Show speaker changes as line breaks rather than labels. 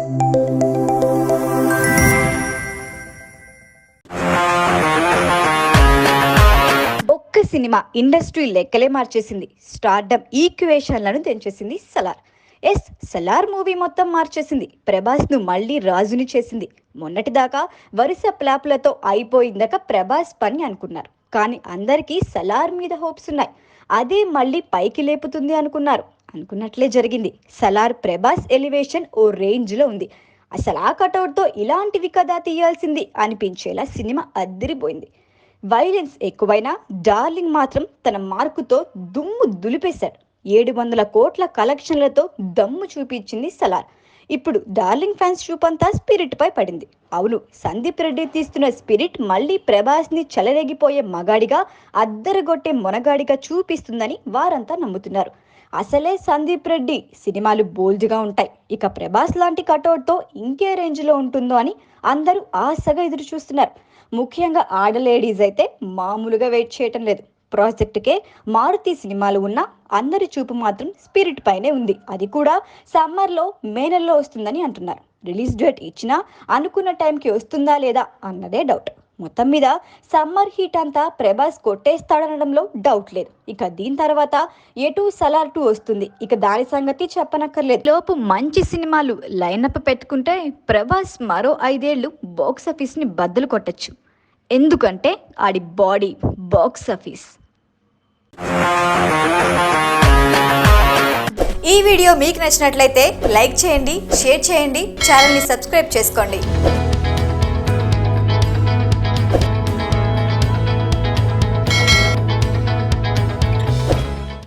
ఒక్క cinema industry లెక్కలే మార్చేసింది. స్టార్డమ్ ఈక్వేషన్లను తెంచేసింది సలార్. ఎస్ సలార్ మూవీ మొత్తం మార్చేసింది. ప్రభాస్ను మళ్ళీ రాజుని చేసింది. మొన్నటిదాకా వరుస ప్లాప్లతో అయిపోయిందాక ప్రభాస్ పని అనుకున్నారు. కానీ అందరికీ సలార్ మీద హోప్స్ ఉన్నాయి. అదే మళ్ళీ పైకి లేపుతుంది అనుకున్నారు. అనుకున్నట్లే జరిగింది. సలార్ ప్రభాస్ ఎలివేషన్ ఓ రేంజ్లో ఉంది. అసలు ఆ కటౌట్తో ఇలాంటివి కదా తీయాల్సింది అనిపించేలా సినిమా అద్దరిపోయింది. వైలెన్స్ ఎక్కువైనా డార్లింగ్ మాత్రం తన మార్కుతో దుమ్ము దులిపేశాడు. ఏడు వందల కోట్ల కలెక్షన్లతో దమ్ము చూపించింది సలార్. ఇప్పుడు డార్లింగ్ ఫ్యాన్స్ చూపంతా స్పిరిట్ పై పడింది. అవును సందీప్ రెడ్డి తీస్తున్న స్పిరిట్ మళ్ళీ ప్రభాస్ని చెలరేగిపోయే మగాడిగా అద్దరగొట్టే మొనగాడిగా చూపిస్తుందని వారంతా నమ్ముతున్నారు. అసలే సందీప్ రెడ్డి సినిమాలు బోల్డ్గా ఉంటాయి. ఇక ప్రభాస్ లాంటి కటౌట్తో ఇంకే రేంజ్లో ఉంటుందో అని అందరూ ఆశగా ఎదురు చూస్తున్నారు. ముఖ్యంగా ఆడలేడీస్ అయితే మామూలుగా వెయిట్ చేయటం లేదు. ప్రాజెక్టుకే మారుతి సినిమాలు ఉన్నా అందరి చూపు మాత్రం స్పిరిట్ పైనే ఉంది. అది కూడా సమ్మర్లో మే నెలలో వస్తుందని అంటున్నారు. రిలీజ్ డేట్ ఇచ్చినా అనుకున్న టైంకి వస్తుందా లేదా అన్నదే డౌట్. మొత్తం మీద సమ్మర్ హీట్ అంతా ప్రభాస్ కొట్టేస్తాడనడంలో డౌట్ లేదు. ఇక దీని తర్వాత ఎటు సలార్ టూ వస్తుంది? ఇక దాని సంగతి చెప్పనక్కర్లేదు. లోపు మంచి సినిమాలు లైనప్ పెట్టుకుంటే ప్రభాస్ మరో ఐదేళ్ళు బాక్స్ బద్దలు కొట్టచ్చు. ఎందుకంటే ఆడి బాడీ బాక్స్ ఆఫీస్
ఈ వీడియో మీకు నచ్చినట్లయితే లైక్ చేయండి షేర్ చేయండి ఛానల్ని సబ్స్క్రైబ్ చేసుకోండి.